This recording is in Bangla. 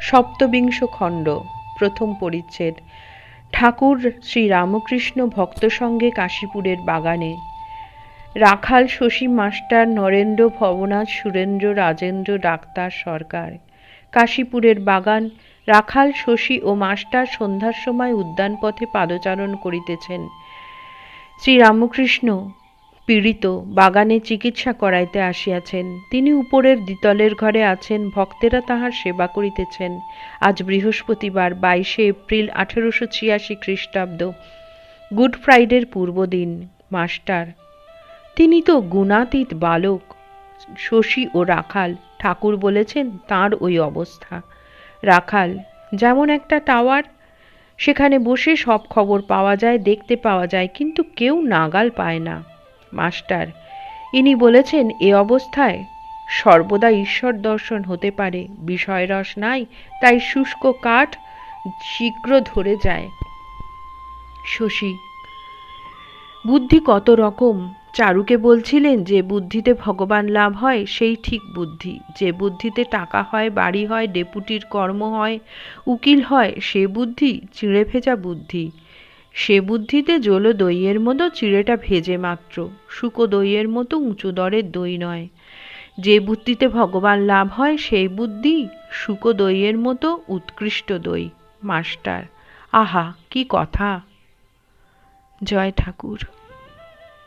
সপ্তবিংশ খণ্ড, প্রথম পরিচ্ছেদ। ঠাকুর শ্রী রামকৃষ্ণ ভক্ত সঙ্গে কাশীপুরের বাগানে। Rakhal Shashi master Narendra Bhavanath Surendra Rajendra doctor Sarkar. কাশীপুরের বাগান রাখাল শশী ও মাস্টার সন্ধ্যার সময় উদ্যানপথে পাদচারণ করিতেছেন। শ্রীরামকৃষ্ণ পীড়িত, বাগানে চিকিৎসা করাইতে আসিয়াছেন। তিনি উপরের দ্বিতলের ঘরে আছেন, ভক্তেরা তাহার সেবা করিতেছেন। আজ বৃহস্পতিবার, বাইশে এপ্রিল আঠেরোশো ছিয়াশি খ্রিস্টাব্দ, গুড ফ্রাইডের পূর্বদিন, মাস্টার। তিনি তো গুণাতীত বালক, শশী ও রাখাল, ঠাকুর বলেছেন তার ওই অবস্থা। রাখাল, যেমন একটা টাওয়ার, সেখানে বসে সব খবর পাওয়া যায়, দেখতে পাওয়া যায়, কিন্তু কেউ নাগাল পায় না। মাস্টার। ইনি বলেছেন, এ অবস্থায় সর্বদা ঈশ্বর দর্শন হতে পারে, বিষয়রস নাই, তাই শুষ্ক কাঠ শীঘ্র ধরে যায়। শশী, বুদ্ধি কত রকম? চারুকে বলছিলেন, যে বুদ্ধিতে ভগবান লাভ হয়, সেই ঠিক বুদ্ধি। যে বুদ্ধিতে টাকা হয়, বাড়ি হয়, ডেপুটির কর্ম হয়, উকিল হয়, সে বুদ্ধি, চিঁড়ে ভেজা বুদ্ধি। সে বুদ্ধিতে জলো দইয়ের মতো, চিড়েটা ভেজে মাত্র। শুকো দইয়ের মতো উঁচু দরের দই নয়। যে বুদ্ধিতে ভগবান লাভ হয়, সেই বুদ্ধি শুকো দইয়ের মতো উৎকৃষ্ট দই, মাস্টার। আহা, কি কথা! জয় ঠাকুর।